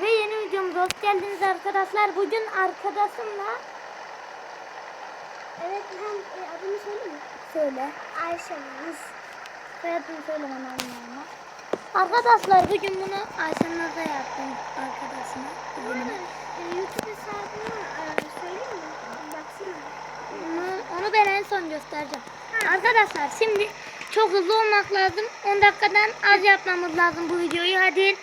Ve yeni videomuza hoş geldiniz arkadaşlar. Bugün arkadaşımla Evet hem e, adını söyle mi? söyle. Ayşe Naz. Soyadını söylemem olmaz. Arkadaşlar bugün bunu Ayşe'nin Naz'a yaptım arkadaşıma. Bu arada e, YouTube hesabını e, söyleyeyim mi? Baksana. Onu, onu ben en son göstereceğim. Arkadaşlar şimdi çok hızlı olmak lazım. 10 dakikadan az yapmamız lazım bu videoyu. Hadi.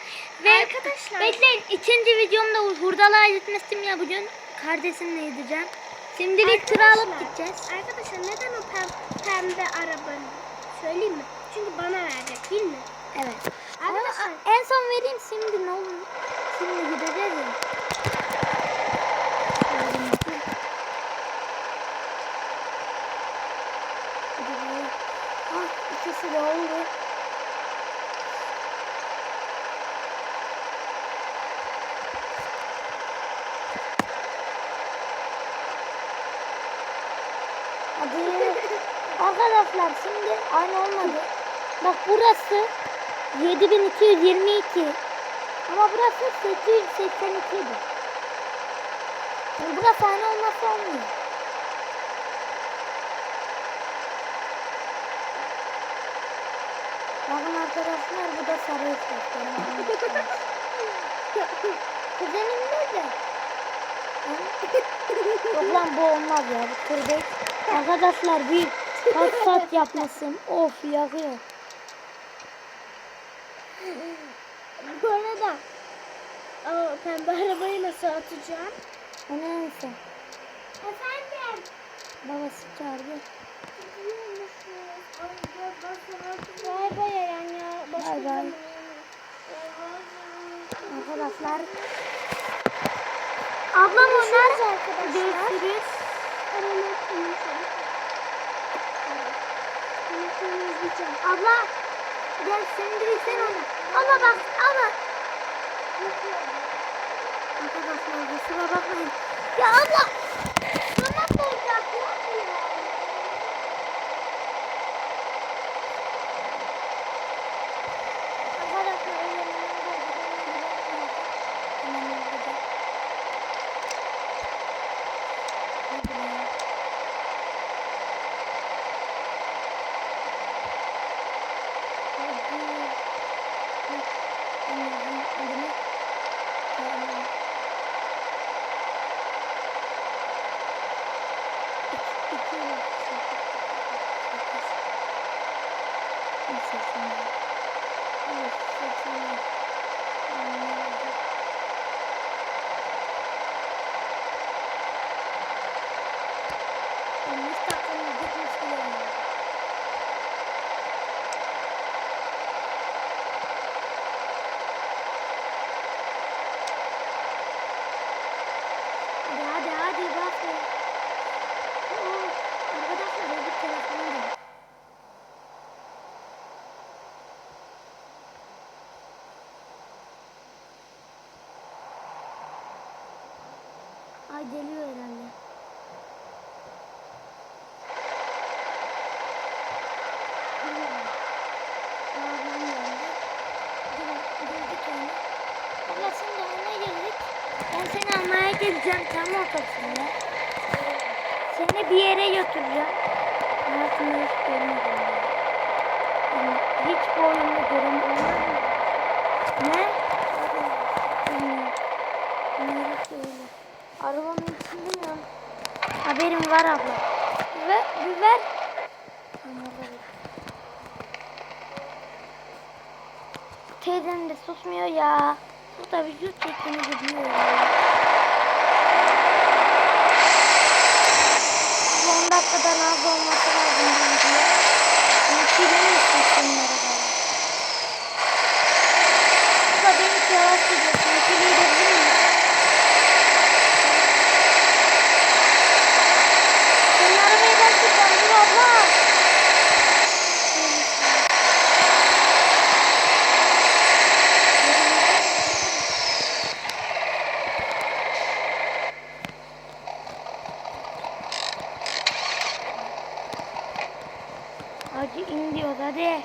Ve Arkadaşlar. bekleyin. ikinci videomda hurdalığa gitmiştim ya bugün. Kardeşimle gideceğim. Şimdilik tır alıp gideceğiz. Arkadaşlar neden o pem, pembe arabanı? Söyleyeyim mi? Çünkü bana verecek değil mi? Evet. Arkadaşlar. Ama en son vereyim şimdi ne olur. Şimdi gideceğiz ya. Gideceğiz. Ah ikisi de oldu. Arkadaşlar şimdi aynı olmadı. Bak burası 7222. Ama burası 882 idi. Burası aynı olmazsa olmuyor. Bakın arkadaşlar bu da sarı ıslık. Kuzenim nerede? Yok lan bu olmaz ya. Bu değil. Arkadaşlar bir kaç saat yapmasın. Of yakıyor. Bu arada o pembe arabayı nasıl atacağım? O neyse. Efendim. Babası çağırdı. Bay bay Eren ya. Bay bay. Arkadaşlar. Ablam onlar. Görüşürüz arkadaşlar. Konuşalım, izleyeceğim. Abla. Gel sindirirsen onu. Abla bak abla. Arkadaşlar kusura bakmayın. Ya abla. Sana koyacak ya. Arkadaşlar öyle Hemen hızlıca. Hadi ya. Hadi. Heh, anneciğim, adını. Tamam. İki- iki yıl, sekiz, sekiz. Bir seksen bir. Bir seksen bir. Anladım. Olmuş dakikamız gitmiş bile yani. Hadi hadi hadi bak be. Oo, arkadaşlar öbür telefonu da. Ay geliyor herhalde. Ablam geldi. Dur, girdik ona. Abla şimdi ona girdik. Ben seni geleceğim tam ortasında. Seni bir yere götüreceğim. Hayatımda hiç görmedim. ya. Yani hiç bu oyunu göremedim. Ne? Neresi öyle? Arabanın içinde mi? Haberim var abla. Ve bir- Teyzem de susmuyor ya. Bu da vücut çektiğini gidiyor ya. Bu 10 dakikadan az olması lazım bu video. Ben çiğnemiştim şunları da. Bu da beni hiç yavaş gidiyorsun. Çiğneyebilir miyim? Senin arabayı ben tutacağım. Dur abla. Hadi in diyor hadi.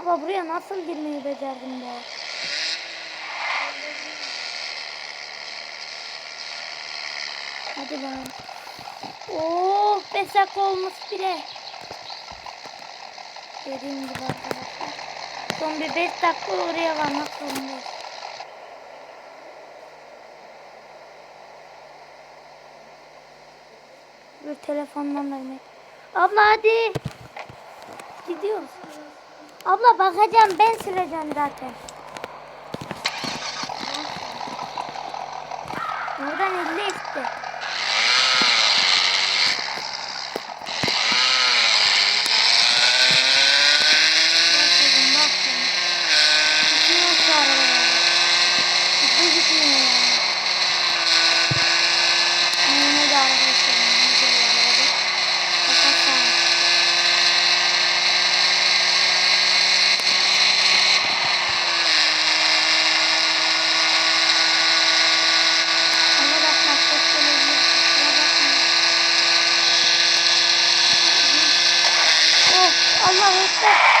Ama buraya nasıl girmeyi becerdim be? Hadi lan. 5 dakika olmuş bile. Dediğim gibi arkadaşlar. Son bir 5 dakika oraya varmak zorundayız. Bir telefondan vermek. Abla hadi. Gidiyoruz. Abla bakacağım ben sileceğim zaten. Oradan 50 itti. Yes!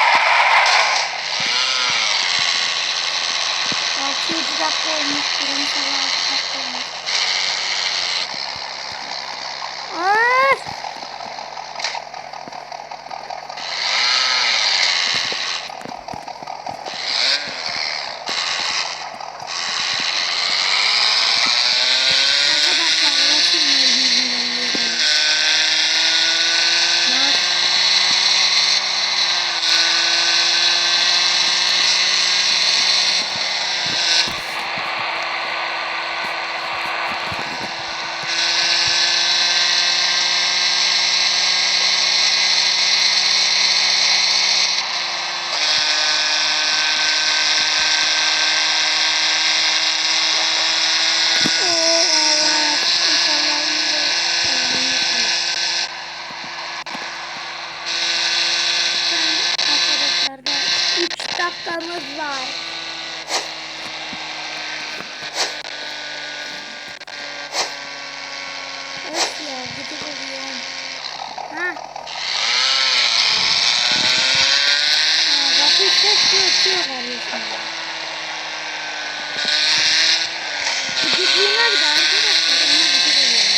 3 dakikamız var. Öf ya gıcık oluyorum. Ha. Ha, Bakın çok korkuyor kardeşim. Gıcıklığına bir de arkadaşlar ona gıcık oluyorum.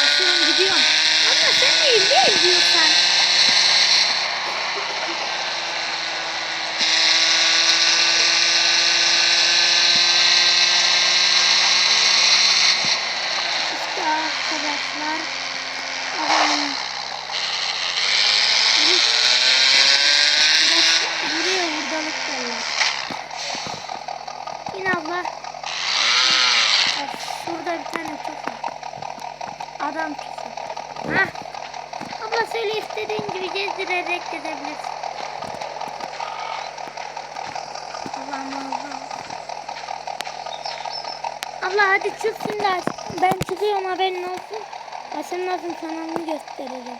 Basıyorum gidiyorum. Ama sen değil değil diyorsan. İşte arkadaşlar. Alalım. Burası- Buraya hurdalık derler. İn abla. Bak, Şurada bir tane çok var. Adam kesin. Hah. Abla söyle istediğin gibi gezdirerek gezebilirsin. Allah'ım Allah'ım. Abla hadi çık şimdi. Ben çıkıyorum haberin olsun. Hasan Nazım kanalını göstereceğim.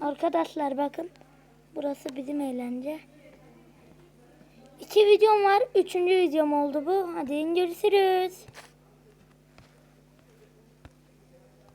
Arkadaşlar bakın. Burası bizim eğlence. İki videom var. Üçüncü videom oldu bu. Hadi görüşürüz.